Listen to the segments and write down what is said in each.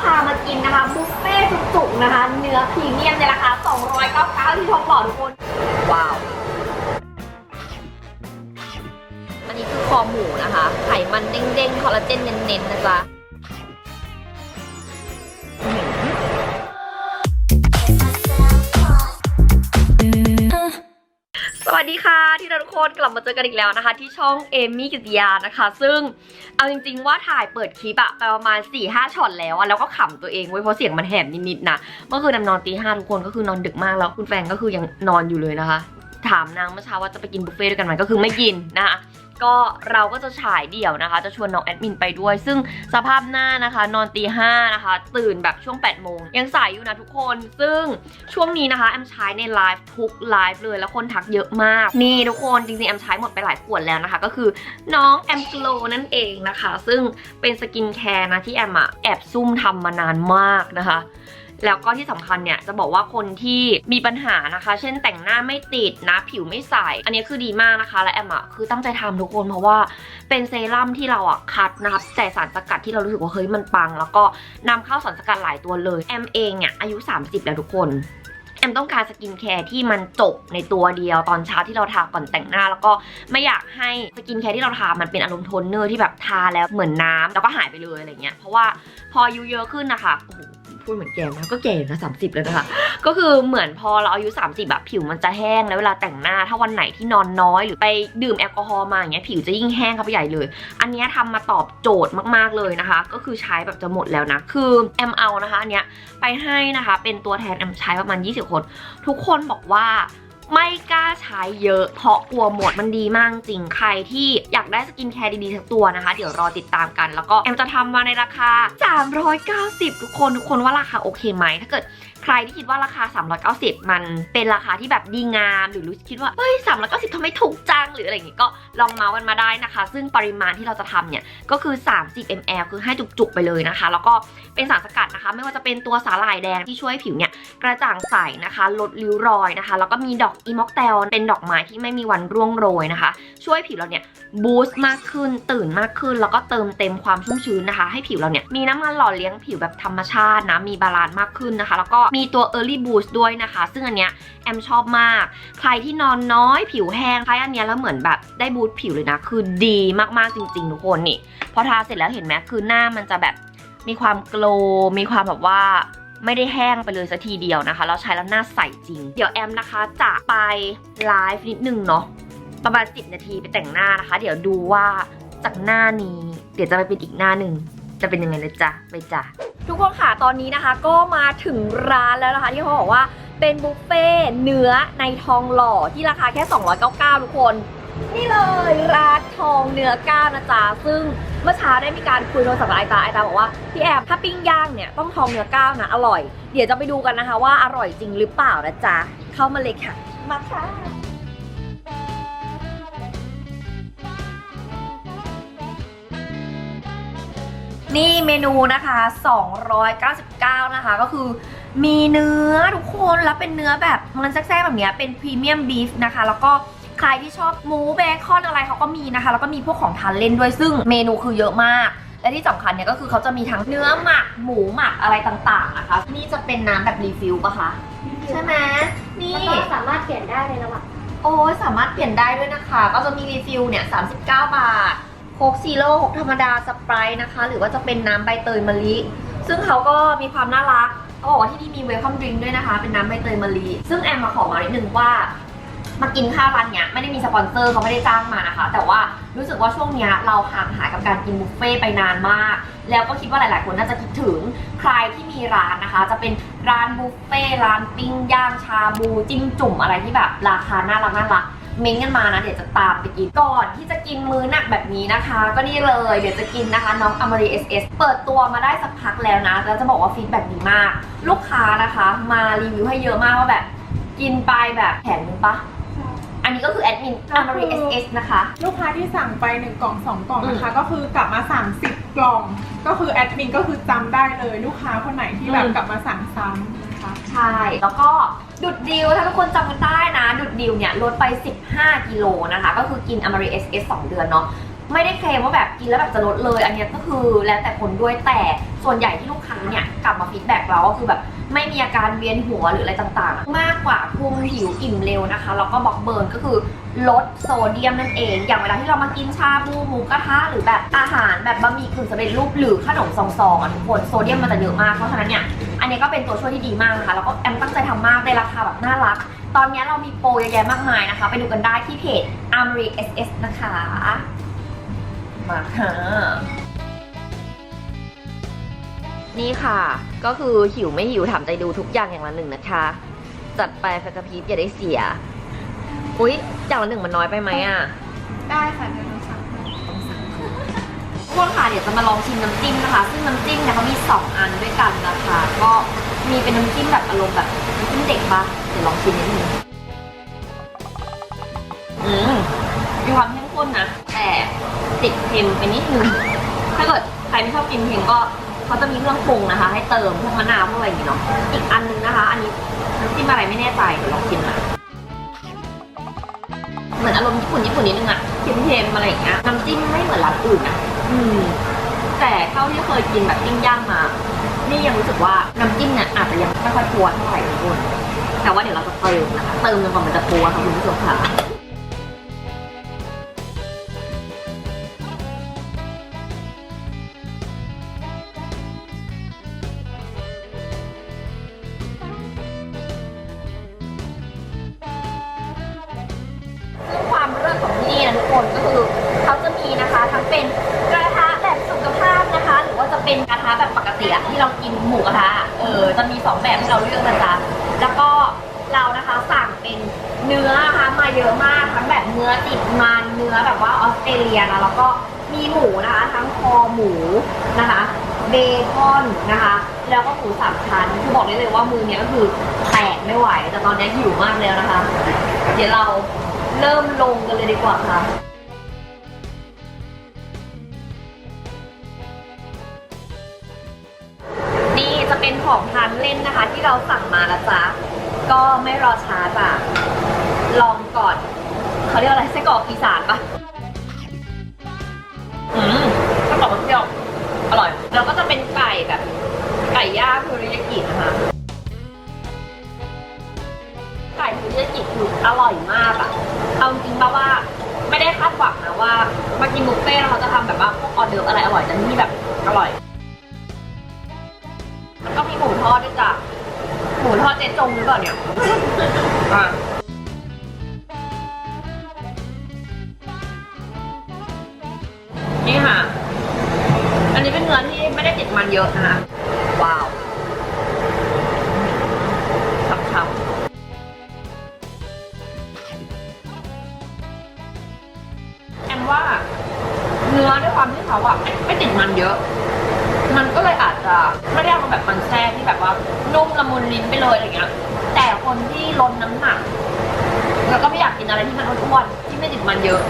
พามากินนะคะบุฟเฟ่ต์จุกๆนะคะ เนื้อพรีเมียมในราคา 299ที่ทองหล่อทุกคน ว้าว อันนี้คือคอหมูนะคะ ไขมันเด้งๆ คอลลาเจนเน้นๆนะจ๊ะ วัสดีค่ะ ที่เราทุกคนกลับมาเจอกันอีกแล้วนะคะ ที่ช่องเอมี่กิติยานะคะ ซึ่งเอาจริง ๆ ว่าถ่ายเปิดคลิปอะไปประมาณ4ี่ห้าช็อตแล้วอะแล้วก็ขำตัวเองเว้ยเพราะเสียงมันแหบนิดๆนะเมื่อคืนนำนอนตีห้าทุกคนก็คือนอนดึกมากแล้วคุณแฟนก็คือยังนอนอยู่เลยนะคะ ถามนางเมื่อเช้าว่าจะไปกินบุฟเฟ่ต์ด้วยกันไหมก็คือไม่กินนะคะ ก็เราก็จะฉายเดี่ยวนะคะ จะชวนน้องแอดมินไปด้วย ซึ่งสภาพหน้านะคะ นอนตีห้านะคะ ตื่นแบบช่วง8ปดโมงยังใสอยู่นะทุกคน ซึ่งช่วงนี้นะคะแอมใช้ในไลฟ์ทุกไลฟ์เลยแล้วคนทักเยอะมาก นี่ทุกคนจริงๆแอมใช้หมดไปหลายขวดแล้วนะคะ ก็คือน้องแอมโกลนั่นเองนะคะ ซึ่งเป็นสกินแคร์นะที่แอมอะแอบซุ่มทำมานานมากนะคะ แล้วก็ที่สำคัญเนี่ยจะบอกว่าคนที่มีปัญหานะคะ เช่นแต่งหน้าไม่ติดนะผิวไม่ใส อันนี้คือดีมากนะคะ และแอมอะคือตั้งใจทำทุกคนเพราะว่าเป็นเซรั่มที่เราอะคัดนะครับแต่สารสกัดที่เรารู้สึกว่าเฮ้ยมันปัง แล้วก็นำเข้าสารสกัดหลายตัวเลยแอมเองเนี่ยอายุ 30 แล้วทุกคนแอมต้องการสกินแคร์ที่มันจบในตัวเดียวตอนเช้าที่เราทาก่อนแต่งหน้า แล้วก็ไม่อยากให้สกินแคร์ที่เราทา มันเป็นอารมณ์โทนเนอร์ที่แบบทาแล้วเหมือนน้ำแล้วก็หายไปเลยอะไรเงี้ยเพราะว่าพออายุเยอะขึ้นนะคะโอ้โห พูดเหมือนแก่นะก็แก่อยู่นะสามสิบแล้วนะคะ ก็คือเหมือนพอเราอายุ 30แบบผิวมันจะแห้งแล้วเวลาแต่งหน้าถ้าวันไหนที่นอนน้อยหรือไปดื่มแอลกอฮอล์มาอย่างเงี้ยผิวจะยิ่งแห้งเข้าไปใหญ่เลย อันนี้ยทำมาตอบโจทย์มากๆเลยนะคะ ก็คือใช้แบบจะหมดแล้วนะ คือแอมเอานะคะอันเนี้ยไปให้นะคะ เป็นตัวแทนแอมใช้ประมาณ 20 คน ทุกคนบอกว่า ไม่กล้าใช้เยอะ เพราะกลัวหมดมันดีมากจริง ใครที่อยากได้สกินแคร์ดีๆทั้งตัวนะคะ เดี๋ยวรอติดตามกัน แล้วก็แอมจะทำมาในราคา 390 ทุกคน ทุกคนว่าราคาโอเคไหม ถ้าเกิด ใครที่คิดว่าราคา 390 มันเป็นราคาที่แบบดีงาม หรือรู้คิดว่าเฮ้ย 390ทำไมถูกจังหรืออะไรอย่างงี้ก็ลองเมาส์กันมาได้นะคะ ซึ่งปริมาณที่เราจะทำเนี่ย ก็คือ 30 ml คือให้จุกๆไปเลยนะคะ แล้วก็เป็นสารสกัดนะคะ ไม่ว่าจะเป็นตัวสาหร่ายแดงที่ช่วยให้ผิวเนี่ยกระจ่างใสนะคะ ลดริ้วรอยนะคะ แล้วก็มีดอกอีม็อกเตลเป็นดอกไม้ที่ไม่มีวันร่วงโรยนะคะ ช่วยผิวเราเนี่ยบูสต์มากขึ้นตื่นมากขึ้น แล้วก็เติมเต็มความชุ่มชื้นนะคะ ให้ผิวเราเนี่ยมีน้ำมันหล่อเลี้ยงผิวแบบธรรมชาตินะมีบาลานซ์มากขึ้นนะคะ แล้วก็มีตัว Early Boost ด้วยนะคะ ซึ่งอันเนี้ยแอมชอบมาก ใครที่นอนน้อยผิวแห้งใช้อันเนี้ยแล้วเหมือนแบบได้บูสต์ผิวเลยนะ คือดีมากๆจริงๆทุกคนนี่ พอทาเสร็จแล้วเห็นไหมคือหน้ามันจะแบบมีความโกลมีความแบบว่าไม่ได้แห้งไปเลยสักทีเดียวนะคะแล้วใช้แล้วหน้าใสจริง เดี๋ยวแอมนะคะจะไปไลฟ์นิดนึงเนาะประมาณ 10 นาทีไปแต่งหน้านะคะ เดี๋ยวดูว่าจากหน้านี้ เดี๋ยวจะไปเป็นอีกหน้าหนึ่งจะเป็นยังไงนะจ๊ะไปจ้ะ ทุกคนค่ะตอนนี้นะคะ ก็มาถึงร้านแล้วนะคะที่เขาบอกว่าเป็นบุฟเฟ่เนื้อในทองหล่อที่ราคาแค่ 299 ทุกคน นี่เลยร้านทองเนื้อก้าวนะจ๊ะซึ่งเมื่อเช้าได้มีการคุยโทรศัพท์กับไอตาไอตาบอกว่าพี่แอมถ้าปิ้งย่างเนี่ยต้องทองเนื้อก้าวนะอร่อย เดี๋ยวจะไปดูกันนะคะว่าอร่อยจริงหรือเปล่านะจ๊ะเข้ามาเลยค่ะ มาค่ะ นี่เมนูนะคะ 299 นะคะ ก็คือมีเนื้อทุกคนแล้วเป็นเนื้อแบบมันแซ่บๆแบบเนี้ยเป็นพรีเมียมบีฟนะคะ แล้วก็ใครที่ชอบหมูเบคอนอะไรเขาก็มีนะคะ แล้วก็มีพวกของทานเล่นด้วยซึ่งเมนูคือเยอะมาก และที่สำคัญเนี่ยก็คือเขาจะมีทั้งเนื้อหมักหมูหมักอะไรต่างๆนะคะ นี่จะเป็นน้ำแบบรีฟิลปะคะใช่ไหมนี่แล้วก็สามารถเปลี่ยนได้ในระหว่างโอ้ยสามารถเปลี่ยนได้ด้วยนะคะ ก็จะมีรีฟิลเนี่ย39 บาท โคกซีโร่โคกธรรมดาสปร์นะคะ หรือว่าจะเป็นน้ำใบเตยมะลิ ซึ่งเขาก็มีความน่ารักเขาบอกว่าที่นี่มีเวลคัมดริงด้วยนะคะ เป็นน้ำใบเตยมะลิ ซึ่งแอมมาขอมานิดนึงว่า มากินข้าวร้านเนี้ยไม่ได้มีสปอนเซอร์เขาไม่ได้จ้างมานะคะ แต่ว่ารู้สึกว่าช่วงเนี้ยเราห่างหายกับการกินบุฟเฟ่ไปนานมาก แล้วก็คิดว่าหลาย ๆ คนน่าจะคิดถึงใครที่มีร้านนะคะ จะเป็นร้านบุฟเฟ่ร้านปิ้งย่างชาบูจิ้มจุ่มอะไรที่แบบราคาน่ารักน่ารัก เม้งกันมานะ เดี๋ยวจะตามไปกิน ก่อนที่จะกินมื้อหนักแบบนี้นะคะ ก็นี่เลยเดี๋ยวจะกินนะคะ น้องอมรีเอสเอสเปิดตัวมาได้สักพักแล้วนะ แล้วจะบอกว่าฟีดแบ็กดีมาก ลูกค้านะคะ มารีวิวให้เยอะมากว่าแบบ กินไปแบบแผงนึงปะอันนี้ก็คือแอดมินอมรีเอสเอสนะคะ ลูกค้าที่สั่งไป 1 กล่อง 2 กล่องนะคะ ก็คือกลับมา30กล่อง ก็คือแอดมินก็คือจำได้เลย ลูกค้าคนไหนที่แบบอืมกลับมาสั่งซ้ำนะคะใช่แล้วก็ ดุดดิวถ้าทุกคนจำกันได้นะ ดุดดิวเนี่ยลดไป 15 กิโลนะคะ ก็คือกินอเมรีเอสเอสสองเดือนเนาะไม่ได้เคลมว่าแบบกินแล้วแบบจะลดเลย อันเนี้ยก็คือแล้วแต่คนด้วยแต่ส่วนใหญ่ที่ลูกค้าเนี่ยกลับมาฟีดแบ็กเราก็คือแบบไม่มีอาการเวียนหัวหรืออะไรต่างๆ มากกว่าคุมหิวอิ่มเร็วนะคะแล้วก็บอกเบิร์นก็คือลดโซเดียมนั่นเอง อย่างเวลาที่เรามากินชาบูหมูกระทะหรือแบบอาหารแบบบะหมี่กึ่งสำเร็จรูปหรือขนมซองๆอะทุกคนโซเดียมมันจะเยอะมากเพราะฉะนั้นเนี่ย อันนี้ก็เป็นตัวช่วยที่ดีมากนะคะแล้วก็แอมตั้งใจทำมากในราคาแบบน่ารัก ตอนนี้เรามีโปรเยอะแยะมากมายนะคะ ไปดูกันได้ที่เพจ a m r i SS นะคะ มาค่ะนี่ค่ะ ก็คือหิวไม่หิวถามใจดูทุกอย่างอย่างละหนึ่งนะคะ จัดไปแฟกระพริบอย่าได้เสีย อุ๊ย อย่างละหนึ่งมันน้อยไปไหมอะ ได้ค่ะ ทุกคนค่ะเดี๋ยวจะมาลองชิมน้ำจิ้มนะคะ ซึ่งน้ำจิ้มเนี่ยเขามี 2 อันด้วยกันนะคะ ก็มีเป็นน้ำจิ้มแบบอารมณ์แบบน้ำจิ้มเด็กปะเดี๋ยวลองชิมนิดนึงอืมมีความเข้มข้นนะ แต่ติดเค็มไปนิดนึง ถ้าเกิดใครไม่ชอบกินเค็มก็เขาจะมีเครื่องปรุงนะคะ ให้เติมพวกมะนาวพวกอะไรอย่างงี้เนาะ อีกอันนึงนะคะ อันนี้น้ำจิ้มอะไรไม่แน่ใจเดี๋ยวลองชิมนะเหมือนอารมณ์ญี่ปุ่นญี่ปุ่นนิดนึงอะเค็มๆอะไรอย่างเงี้ย น้ำจิ้มไม่เหมือนร้านอื่นอะ อืมแต่เท่าที่เคยกินแบบปิ้งย่างมา นี่ยังรู้สึกว่าน้ำจิ้มเนี่ยอาจจะยังไม่ค่อยทัวเท่าไหร่ทุกคนแต่ว่าเดี๋ยวเราจะเติมนะคะเติมจนกว่ามันจะทัวค่ะคุณผู้ชมค่ะ เราเลือกนะจ๊ะแล้วก็เรานะคะสั่งเป็นเนื้อนะคะมาเยอะมากทั้งแบบเนื้อติดมันเนื้อแบบว่าออสเตรเลียนะแล้วก็มีหมูนะคะ ทั้งคอหมูนะคะเบคอนนะคะ แล้วก็หมูสามชั้นคือบอกได้เลยว่ามือเนี้ยก็คือแตกไม่ไหว แต่ตอนนี้หิวมากแล้วนะคะ เดี๋ยวเราเริ่มลงกันเลยดีกว่าค่ะ เป็นของทานเล่นนะคะ ที่เราสั่งมาแล้วจ้ะก็ไม่รอช้าจ้ะลองก่อนเขาเรียกอะไรไส้กรอกอีสานปะอืมไส้กรอกมันเปรี้ยวอร่อย แล้วก็จะเป็นไก่แบบ ไก่ย่างเทอริยากินะคะไก่เทอริยากิคืออร่อยมากอะเอาจริงๆป่ะว่า ไม่ได้คาดหวังนะว่ามากินบุฟเฟ่ต์แล้วเขาจะทำแบบว่า หมูทอดเจ๊จงหรือเปล่าเนี่ยอะนี่ค่ะ อันนี้เป็นเนื้อที่ไม่ได้ติดมันเยอะนะคะว้าวช้ำๆแอมว่าเนื้อด้วยความที่เขาอะไม่ไม่ติดมันเยอะ มันก็เลยอาจจะไม่ได้เอามาแบบมันแทรกที่แบบว่านุ่มละมุนลิ้นไปเลยอะไรเงี้ย แต่คนที่ลดน้ำหนักแล้วก็ไม่อยากกินอะไรที่มันอ้วนที่ไม่ติดมันเยอะ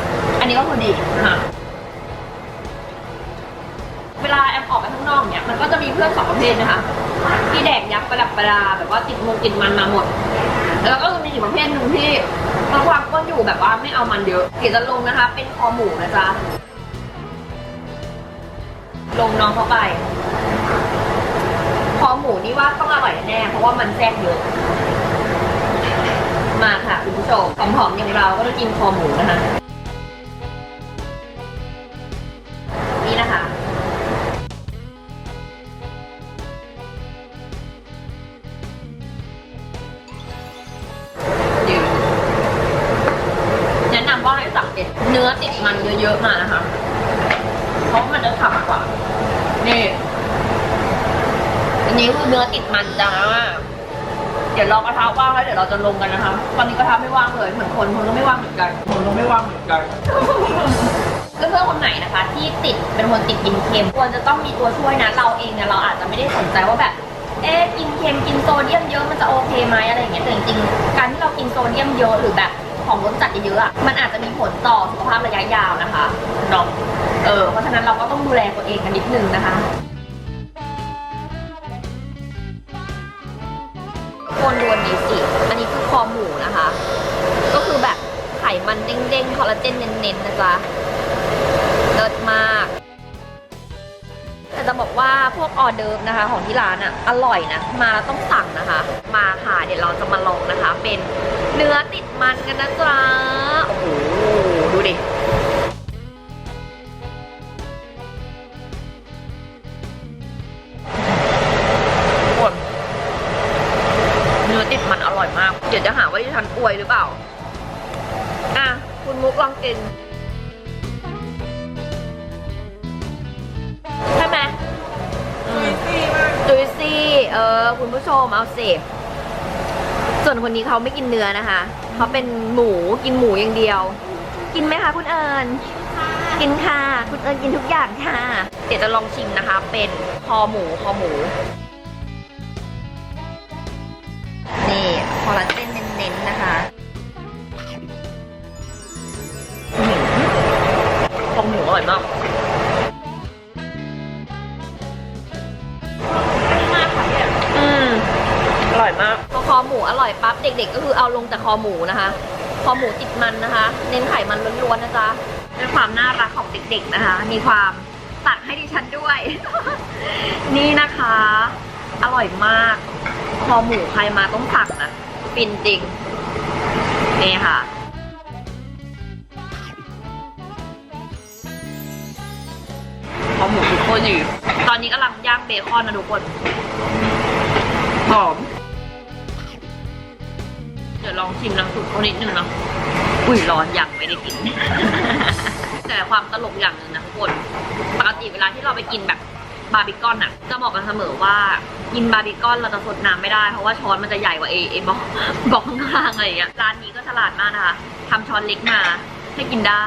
อันนี้ก็คือดีนะคะเวลาแอมออกไปข้างนอกเนี่ยมันก็จะมีเพื่อนสองประเภทนะคะที่แดกยับประดับประดาแบบว่าติดมงติดมันมาหมด แล้วก็จะมีอีกประเภทหนึ่งที่มันความก้นอยู่แบบว่าไม่เอามันเยอะเดี๋ยวจะลงนะคะ เป็นคอหมูนะจ๊ะ ลงน้องเข้าไป คอหมูนี่ว่าต้องอร่อยแน่เพราะว่ามันแทรกเยอะ มาค่ะคุณผู้ชมผอมๆอย่างเราก็ต้องกินคอหมูนะคะ นี่นะคะยืนแนะนำว่าให้สังเป็นเนื้อติดมันเยอะๆมานะคะ เพราะว่ามันจะฉ่ำกว่า นี่อันนี้คือเนื้อติดมันจ้าเดี๋ยวรอกระทะว่างแล้วเดี๋ยวเราจะลงกันนะคะ ตอนนี้กระทะไม่ว่างเลย เหมือนคนคนก็ไม่ว่างเหมือนกันผมก็ไม่ว่างเหมือนกัน เพื่อนๆคนไหนนะคะ ที่ติดเป็นคนติดกินเค็มควรจะต้องมีตัวช่วยนะ เราเองเนี่ยเราอาจจะไม่ได้สนใจว่าแบบ เอ๊ะกินเค็มกินโซเดียมเยอะมันจะโอเคไหมอะไรอย่างเงี้ยแต่จริงๆการที่เรากินโซเดียมเยอะหรือแบบของรสจัดเยอะๆอะมันอาจจะมีผลต่อสุขภาพระยะยาวนะคะเนาะ เออเพราะฉะนั้นเราก็ต้องดูแลตัวเองกันนิดนึงนะคะคนรวนนี้สิอันนี้คือคอหมูนะคะ ก็คือแบบไขมันเด้งๆคอลลาเจนเน้นๆนะจ๊ะเลิศมากแต่จะบอกว่าพวกออเดิร์ฟนะคะ ของที่ร้านอะอร่อยนะ มาแล้วต้องสั่งนะคะ มาค่ะเดี๋ยวเราจะมาลองนะคะ เป็นเนื้อติดมันกันนะจ๊ะโอ้โหดูดิ กลองกินใช่ไหมจุยซี่มากจุยซี่เออ คุณผู้ชมเอาสิส่วนคนนี้เขาไม่กินเนื้อนะคะเขาเป็นหมูกินหมูอย่างเดียว กินไหมคะคุณเอิญกินค่ะ คุณเอิญกินทุกอย่างค่ะ เดี๋ยวจะลองชิมนะคะ เป็นคอหมูคอหมู นี่คอลลาเจ ร่อยมากอืมอร่อยมากพอคอหมูอร่อยปั๊บเด็ก ๆ ก็คือเอาลงแต่คอหมูนะคะ คอหมูติดมันนะคะ เน้นไขมันล้วนๆนะจ๊ะด้วยความน่ารักของเด็ก ๆนะคะ มีความตักให้ดิฉันด้วย นี่นะคะ อร่อยมาก คอหมูใครมาต้องสั่งนะฟินจริงนี่ค่ะ คนอยู่ ตอนนี้กำลังย่างเบคอนนะทุกคนหอม เดี๋ยวลองชิมน้ำซุปเขานิดนึงเนาะอุ้ยร้อนยังไม่ได้กิน แต่ความตลกอย่างหนึ่งนะทุกคน ปกติเวลาที่เราไปกินแบบบาร์บีคอนอะจะบอกกันเสมอว่ากินบาร์บีคอนเราจะสดน้ำไม่ได้ เพราะว่าช้อนมันจะใหญ่กว่าเอเอบอกบอกข้างๆอะไรอย่างเงี้ยร้านนี้ก็ฉลาดมากนะคะทำช้อนเล็กมาให้กินได้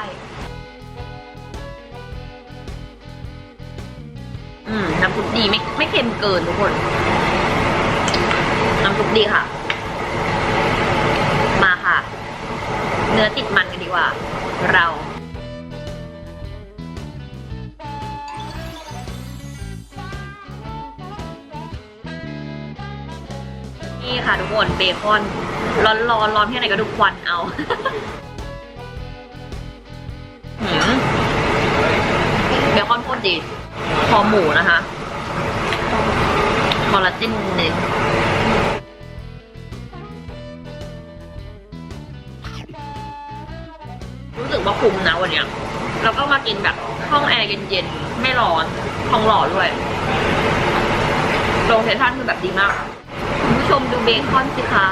อืมน้ำซุปดีไม่ไม่เค็มเกินทุกคน น้ำซุปดีค่ะ มาค่ะ เนื้อติดมันกันดีกว่า เรานี่ค่ะทุกคนเบคอน ร้อนร้อนร้อนแค่ไหนก็ดูควันเอาหืมเบคอนโคตรดีค อหมูนะคะ คอลลาเจนเน้นรู้สึกว่าคุ้มนะวันเนี้ยแล้วก็มากินแบบห้องแอร์เย็นๆ ไม่ร้อนทองหล่อด้วยโลเคชั่นคือแบบดีมาก คุณผู้ชมดูเบคอนสิคะ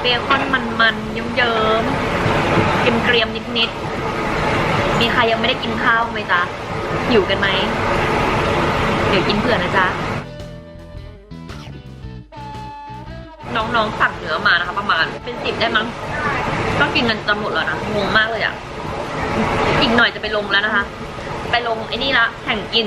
เบคอนมันๆเยิ้มๆเกรียมๆนิดๆ มีใครยังไม่ได้กินข้าวไหมจ๊ะ หิวกันไหม เดี๋ยวกินเผื่อนะจ๊ะ น้องๆสั่งเนื้อมานะคะ ประมาณเป็นสิบได้มั้งก็กินกันจนหมดแล้วนะงงมากเลยอะ อีกหน่อยจะไปลงแล้วนะคะ ไปลงไอ้นี่ละแข่งกิน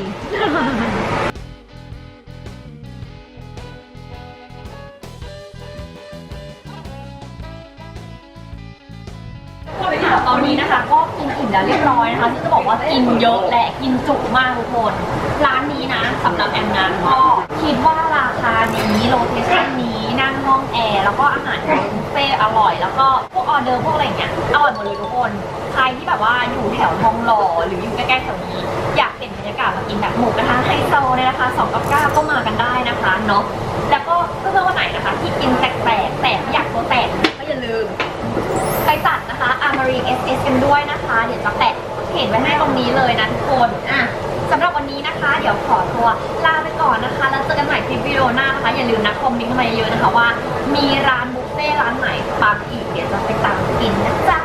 อิ่มแล้วเรียบร้อยนะคะซึ่งจะบอกว่ากินเยอะและกินจุมากทุกคน ร้านนี้นะสำหรับแอมนะก็คิดว่าราคานี้โลเคชั่นนี้นั่งห้องแอร์แล้วก็อาหารบุฟเฟ่ต์อร่อย แล้วก็พวกออเดอร์พวกอะไรเงี้ยอร่อยหมดเลยทุกคน ใครที่แบบว่าอยู่แถวทองหล่อหรืออยู่ใกล้ๆแถวนี้ อยากเปลี่ยนบรรยากาศมากินแบบหมูกระทะไฮโซในราคา2กับ9ก็มากันได้นะคะเนาะแล้วก็เพื่อนๆวันไหนนะคะ ที่กินแปลกๆแต่ไม่อยากตัวแตกก็อย่าลืม ไปจัด มารีเอสเอสกันด้วยนะคะ เดี๋ยวจะแปะเพจไว้ให้ตรงนี้เลยนะทุกคนอะสำหรับวันนี้นะคะ เดี๋ยวขอตัวลาไปก่อนนะคะ แล้วเจอกันใหม่คลิปวิดีโอหน้านะคะ อย่าลืมนะคอมเมนต์เข้ามาเยอะๆนะคะว่า มีร้านบุฟเฟ่ร้านไหนปังอีก เดี๋ยวจะไปตามกินนะจ๊ะ